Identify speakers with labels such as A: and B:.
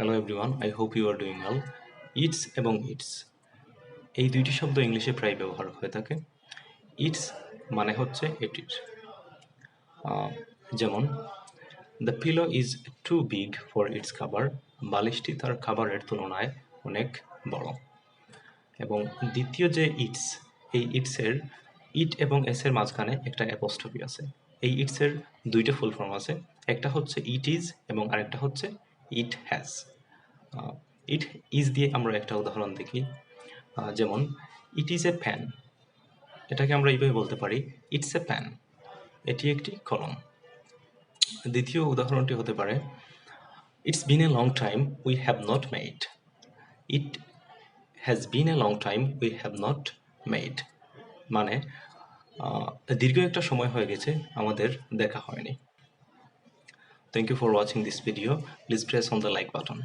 A: Hello everyone I hope you are doing well it's এবং it's এই দুইটি শব্দ ইংলিশে প্রায় ব্যবহার হয়ে থাকে। ইটস মানে হচ্ছে এটির। যেমন the pillow is too big for its খাবার বালিশটি তার খাবারের তুলনায় অনেক বড়। এবং দ্বিতীয় যে ইটস এই ইটসের ইট এবং এসের মাঝখানে একটা অ্যাপোস্ট্রফি আছে। এই ইটসের দুইটা ফুল ফর্ম আছে। একটা হচ্ছে ইট ইজ এবং আরেকটা হচ্ছে ইট হ্যাজ ইট ইজ দিয়ে আমরা একটা উদাহরণ দেখি। যেমন ইট ইজ এ ফ্যান এটাকে আমরা এইভাবে বলতে পারি ইটস এ প্যান এটি একটি কলম। দ্বিতীয় উদাহরণটি হতে পারে it's been a long time we have not met it has been a long time we have not met মানে দীর্ঘ একটা সময় হয়ে গেছে, আমাদের দেখা হয়নি। Thank you for watching this video please press on the like button